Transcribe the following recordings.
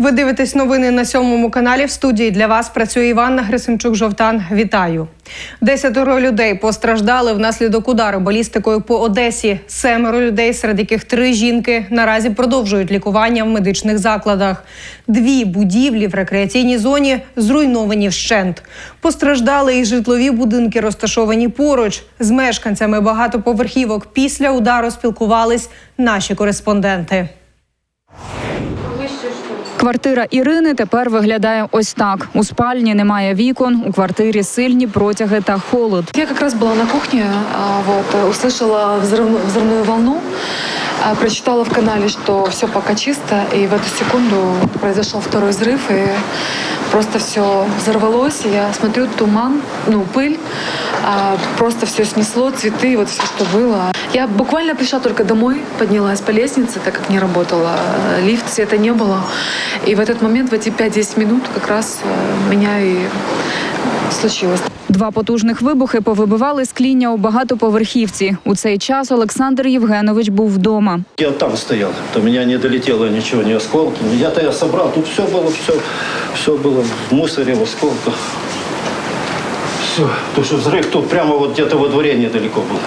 Ви дивитесь новини на сьомому каналі. В студії для вас працює Іванна Грисимчук. Жовтан. Вітаю. Десятеро людей постраждали внаслідок удару балістикою по Одесі. Семеро людей, серед яких три жінки, наразі продовжують лікування в медичних закладах. Дві будівлі в рекреаційній зоні зруйновані вщент. Постраждали і житлові будинки, розташовані поруч. З мешканцями багатоповерхівок після удару спілкувались наші кореспонденти. Квартира Ірини тепер виглядає ось так: у спальні немає вікон, у квартирі сильні протяги та холод. Я как раз была на кухне, а, вот, э, услышала взрыв- взрывную волну, а, прочитала в канале, что все пока чисто, и в эту секунду произошел второй взрыв, и просто все взорвалось. И Я смотрю, туман, ну, пыль, а, просто все снесло, цветы, вот все, что было. Я буквально пришла только домой, поднялась по лестнице, так как не работала э, лифт, света не было. И в этот момент, в эти 5-10 минут как раз э, меня и случилось. Два потужних вибухи повибивали скління у багатоповерхівці. У цей час Олександр Євгенович був вдома. Я там стоял, до меня не долетело ничего, ни осколки. Я-то я собрал, тут все было, все, все было в мусоре, в осколках. Все, то что взрыв тут прямо вот где-то во дворе недалеко был.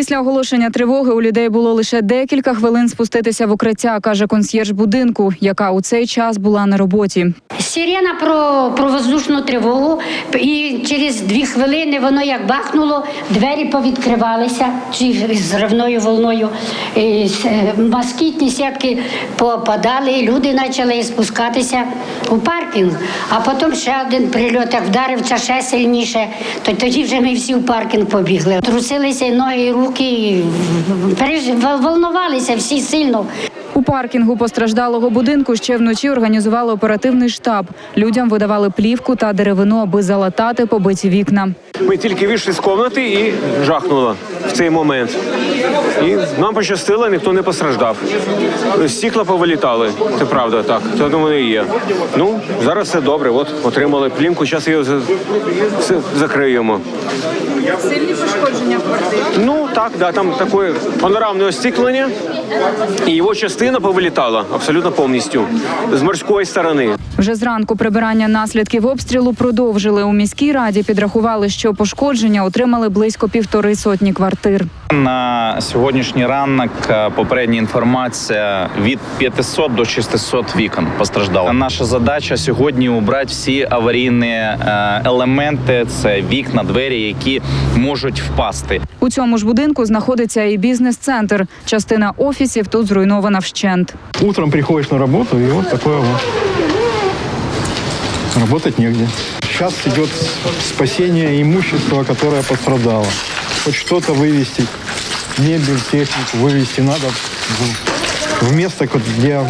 Після оголошення тривоги у людей було лише декілька хвилин спуститися в укриття, каже консьєрж будинку, яка у цей час була на роботі. Сирена про, про воздушну тривогу, і через дві хвилини воно як бахнуло, двері повідкривалися зривною волною. І е, москітні сітки попадали, і люди почали спускатися у паркінг. А потім ще один прильот як вдарив, ще сильніше. То тоді вже ми всі в паркінг побігли. Трусилися ноги, і руки, вол- волнувалися всі сильно. У паркінгу постраждалого будинку ще вночі організували оперативний штаб. Людям видавали плівку та деревину, аби залатати побиті вікна. Ми тільки вийшли з кімнати і жахнуло в цей момент. І нам пощастило, ніхто не постраждав. Стікла повилітали, це правда, так. Це і є. Ну, зараз все добре. От отримали плівку, зараз її закриємо. Сильні пошкодження квартири. Ну так, да, там таке панорамне остіклення, і його частина повилітала абсолютно повністю з морської сторони. Вже зранку прибирання наслідків обстрілу продовжили. У міській раді підрахували, що пошкодження отримали близько півтори сотні квартир. На сьогоднішній ранок е, попередня інформація від 500 до 600 вікон постраждало. Наша задача сьогодні убрати всі аварійні е, елементи. Це вікна, двері, які можуть впасти. У цьому ж будинку знаходиться і бізнес-центр. Частина офісів тут зруйнована вщент. Утром приходишь на работу, и вот такое вот. Работать негде. Сейчас идет спасение имущества, которое пострадало. Хоть что-то вывести, мебель, технику вывести надо в, место, где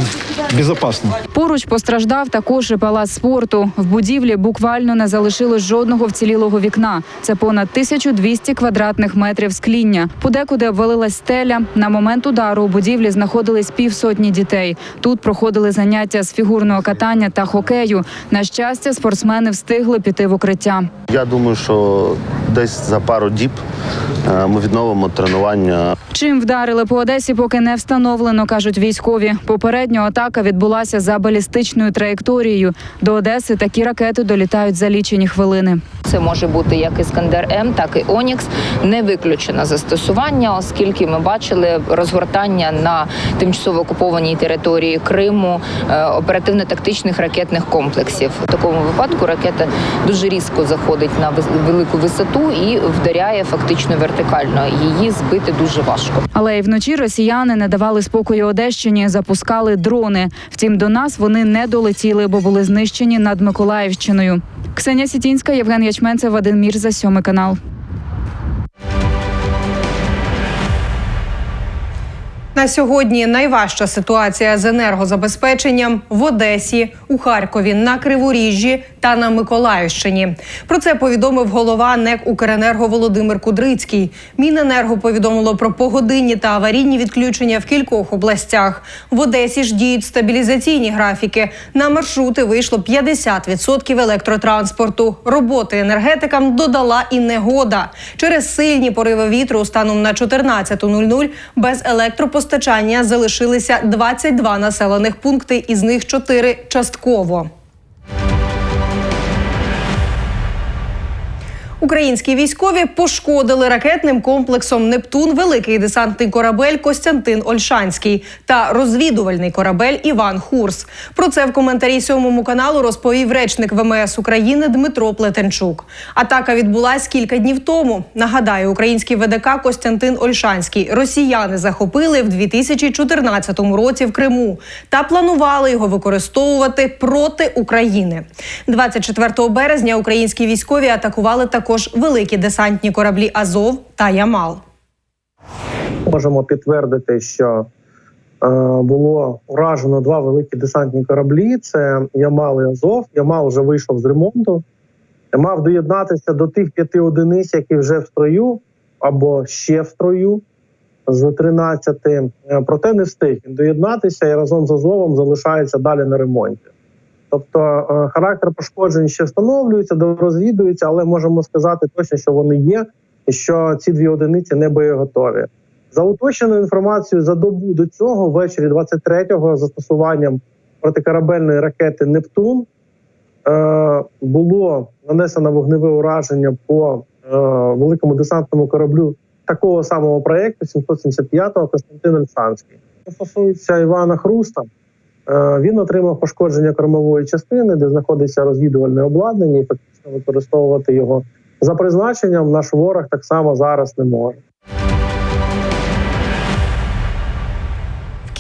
безопасно. Поруч постраждав також і палац спорту. В будівлі буквально не залишилось жодного вцілілого вікна. Це понад 1200 квадратних метрів скління. Подекуди обвалилась стеля. На момент удару у будівлі знаходились півсотні дітей. Тут проходили заняття з фігурного катання та хокею. На щастя, спортсмени встигли піти в укриття. Я думаю, що десь за пару діб е, ми відновимо тренування. Чим вдарили по Одесі, поки не встановлено, кажуть військові. Попередньо атака відбулася за балістичною траєкторією. До Одеси такі ракети долітають за лічені хвилини. Це може бути як Іскандер М, так і Онікс. Не виключено застосування, оскільки ми бачили розгортання на тимчасово окупованій території Криму е, оперативно-тактичних ракетних комплексів. В такому випадку ракета дуже різко заходить на велику висоту і вдаряє фактично вертикально. Її збити дуже важко. Але й вночі росіяни не давали спокою Одещині, запускали дрони. Втім, до нас вони не долетіли, бо були знищені над Миколаївщиною. Ксенія Сітінська, Євген Ячменцев, Вадим Мір за сьомий канал. На сьогодні найважча ситуація з енергозабезпеченням в Одесі, у Харкові, на Криворіжжі та на Миколаївщині. Про це повідомив голова НЕК «Укренерго» Володимир Кудрицький. Міненерго повідомило про погодинні та аварійні відключення в кількох областях. В Одесі ж діють стабілізаційні графіки. На маршрути вийшло 50% електротранспорту. Роботи енергетикам додала і негода. Через сильні пориви вітру станом на 14.00 без електропостачання залишилися 22 населених пункти, із них 4 частково. Українські військові пошкодили ракетним комплексом Нептун великий десантний корабель Костянтин Ольшанський та розвідувальний корабель Іван Хурс. Про це в коментарі сьомому каналу розповів речник ВМС України Дмитро Плетенчук. Атака відбулась кілька днів тому. Нагадаю, український ВДК Костянтин Ольшанський росіяни захопили в 2014 році в Криму та планували його використовувати проти України. 24 березня українські військові атакували також великі десантні кораблі Азов та Ямал. Можемо підтвердити, що е, було уражено два великі десантні кораблі: це Ямал і Азов. Ямал вже вийшов з ремонту. Мав доєднатися до тих п'яти одиниць, які вже в строю або ще в строю з 13. Е, Проте не встиг доєднатися і разом з Азовом залишається далі на ремонті. Тобто е, характер пошкоджень ще встановлюється, дорозвідується, але можемо сказати точно, що вони є, і що ці дві одиниці не боєготові. За уточненою інформацією, за добу до цього, ввечері 23-го, застосуванням протикорабельної ракети Нептун е, було нанесено вогневе ураження по е, великому десантному кораблю такого самого проєкту 775-го Константин Ольшанський. Що стосується Івана Хруста, він отримав пошкодження кормової частини, де знаходиться розвідувальне обладнання, і фактично використовувати його за призначенням наш ворог так само зараз не може.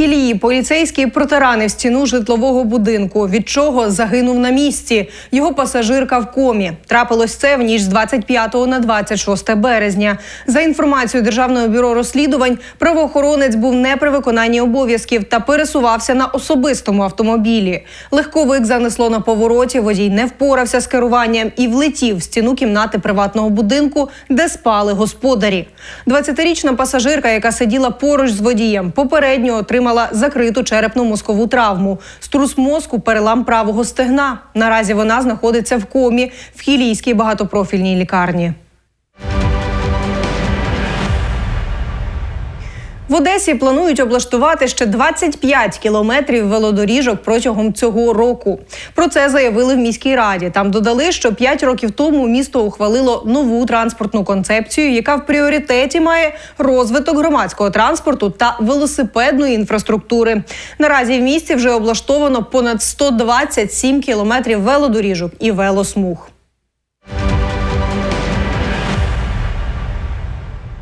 Кілії поліцейський протаранив стіну житлового будинку, від чого загинув на місці. Його пасажирка в комі. Трапилось це в ніч з 25 на 26 березня. За інформацією Державного бюро розслідувань, правоохоронець був не при виконанні обов'язків та пересувався на особистому автомобілі. Легковик занесло на повороті. Водій не впорався з керуванням і влетів в стіну кімнати приватного будинку, де спали господарі. 20-річна пасажирка, яка сиділа поруч з водієм, попередньо отримала закриту черепно-мозкову травму, струс мозку, перелам правого стегна. Наразі вона знаходиться в комі в Хілійській багатопрофільній лікарні. В Одесі планують облаштувати ще 25 кілометрів велодоріжок протягом цього року. Про це заявили в міській раді. Там додали, що 5 років тому місто ухвалило нову транспортну концепцію, яка в пріоритеті має розвиток громадського транспорту та велосипедної інфраструктури. Наразі в місті вже облаштовано понад 127 кілометрів велодоріжок і велосмуг.